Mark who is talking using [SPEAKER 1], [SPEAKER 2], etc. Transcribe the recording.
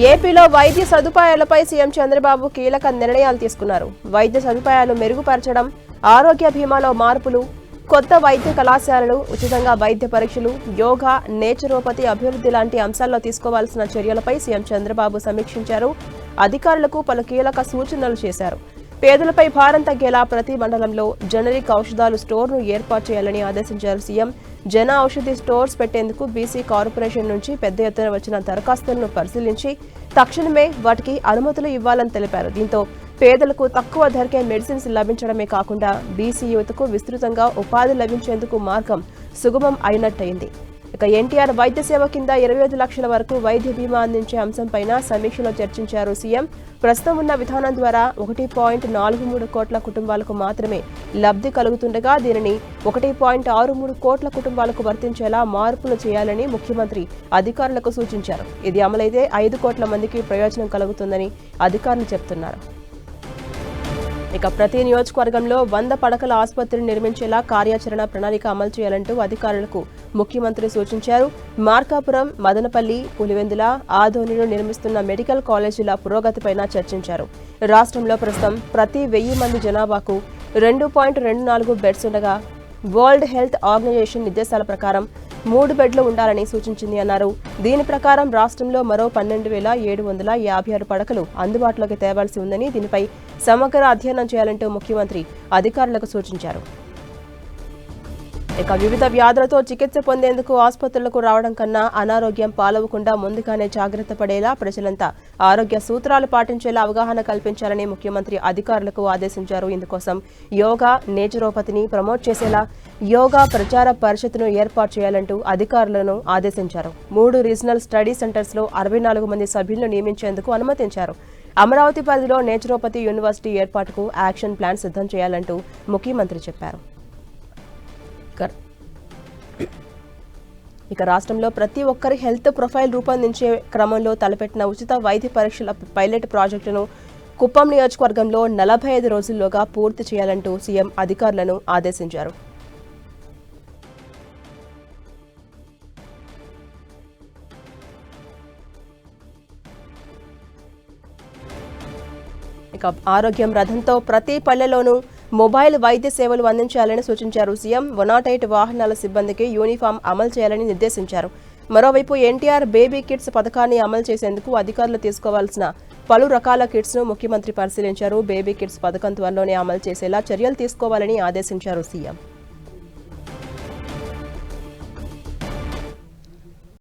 [SPEAKER 1] ఏపీలో వైద్య సదుపాయాలపై సీఎం చంద్రబాబు కీలక నిర్ణయాలు తీసుకున్నారు. వైద్య సదుపాయాలు మెరుగుపరచడం ఆరోగ్య బీమాలో మార్పులు కొత్త వైద్య కళాశాలలు ఉచితంగా వైద్య పరీక్షలు యోగా నేచురోపతి అభివృద్ధి లాంటి అంశాల్లో తీసుకోవాల్సిన చర్యలపై సీఎం చంద్రబాబు సమీక్షించారు. అధికారులకు పలు కీలక సూచనలు చేశారు. పేదలపై భారం తగ్గేలా ప్రతి మండలంలో జనరిక్ ఔషధాలు స్టోర్ను ఏర్పాటు చేయాలని ఆదేశించారు సీఎం. జన ఔషధి స్టోర్స్ పెట్టేందుకు బీసీ కార్పొరేషన్ నుంచి పెద్ద ఎత్తున వచ్చిన దరఖాస్తులను పరిశీలించి తక్షణమే వాటికి అనుమతులు ఇవ్వాలని తెలిపారు. దీంతో పేదలకు తక్కువ ధరకే మెడిసిన్స్ లభించడమే కాకుండా బీసీ యువతకు విస్తృతంగా ఉపాధి లభించేందుకు మార్గం సుగమం అయినట్టయింది. ఇక ఎన్టీఆర్ వైద్య సేవ కింద ఇరవై ఐదు లక్షల వరకు వైద్య బీమా అందించే అంశంపైన సమీక్షలో చర్చించారు సీఎం. ప్రస్తుతం ఉన్న విధానం ద్వారా ఒకటి పాయింట్ నాలుగు మూడు కోట్ల కుటుంబాలకు మాత్రమే లబ్ధి కలుగుతుండగా దీనిని ఒకటి పాయింట్ ఆరు మూడు కోట్ల కుటుంబాలకు వర్తించేలా మార్పులు చేయాలని ముఖ్యమంత్రి అధికారులకు సూచించారు. ఇది అమలైతే ఐదు కోట్ల మందికి ప్రయోజనం కలుగుతుందని అధికారులు చెబుతున్నారు ఇక ప్రతి నియోజకవర్గంలో వంద పడకల ఆసుపత్రిని నిర్మించేలా కార్యాచరణ ప్రణాళిక అమలు చేయాలంటూ అధికారులకు ముఖ్యమంత్రి సూచించారు. మార్కాపురం మదనపల్లి పులివెందుల ఆదోనిలో నిర్మిస్తున్న మెడికల్ కాలేజీల పురోగతిపై చర్చించారు. రాష్ట్రంలో ప్రస్తుతం ప్రతి వెయ్యి మంది జనాభాకు రెండు పాయింట్ రెండు నాలుగు బెడ్స్ ఉండగా వరల్డ్ హెల్త్ ఆర్గనైజేషన్ నిర్దేశాల ప్రకారం మూడు బెడ్లు ఉండాలని సూచించింది అన్నారు. దీని ప్రకారం రాష్ట్రంలో మరో పన్నెండు వేల ఏడు వందల యాభై ఆరు పడకలు అందుబాటులోకి తేవాల్సి ఉందని దీనిపై సమగ్ర అధ్యయనం చేయాలంటూ ముఖ్యమంత్రి అధికారులకు సూచించారు. ఇక వివిధ వ్యాధులతో చికిత్స పొందేందుకు ఆసుపత్రులకు రావడం కన్నా అనారోగ్యం పాలవకుండా ముందుగానే జాగ్రత్త పడేలా ప్రజలంతా ఆరోగ్య సూత్రాలు పాటించేలా అవగాహన కల్పించాలని ముఖ్యమంత్రి అధికారులకు ఆదేశించారు. ఇందుకోసం యోగా నేచురోపతిని ప్రమోట్ చేసేలా యోగా ప్రచార పరిషత్ను ఏర్పాటు చేయాలంటూ అధికారులను ఆదేశించారు. మూడు రీజనల్ స్టడీ సెంటర్స్లో అరవై నాలుగు మంది సభ్యులను నియమించేందుకు అనుమతించారు. అమరావతి పరిధిలో నేచురోపతి యూనివర్సిటీ ఏర్పాటుకు యాక్షన్ ప్లాన్ సిద్ధం చేయాలంటూ ముఖ్యమంత్రి చెప్పారు. అంబేద్కర్ ఇక రాష్ట్రంలో ప్రతి ఒక్కరి హెల్త్ ప్రొఫైల్ రూపొందించే క్రమంలో తలపెట్టిన ఉచిత వైద్య పరీక్షల పైలట్ ప్రాజెక్టును కుప్పం నియోజకవర్గంలో నలభై ఐదు రోజుల్లోగా పూర్తి చేయాలంటూ సీఎం అధికారులను ఆదేశించారు. ఇక ఆరోగ్యం రథంతో ప్రతి పల్లెలోనూ మొబైల్ వైద్య సేవలు అందించాలని సూచించారు. సీఎం వన్ నాట్ ఎయిట్ వాహనాల సిబ్బందికి యూనిఫామ్ అమలు చేయాలని నిర్దేశించారు. మరోవైపు ఎన్టీఆర్ బేబీ కిట్స్ పథకాన్ని అమలు చేసేందుకు అధికారులు తీసుకోవాల్సిన పలు రకాల కిట్స్ను ముఖ్యమంత్రి పరిశీలించారు. బేబీ కిట్స్ పథకం త్వరలోనే అమలు చేసేలా చర్యలు తీసుకోవాలని ఆదేశించారు సీఎం.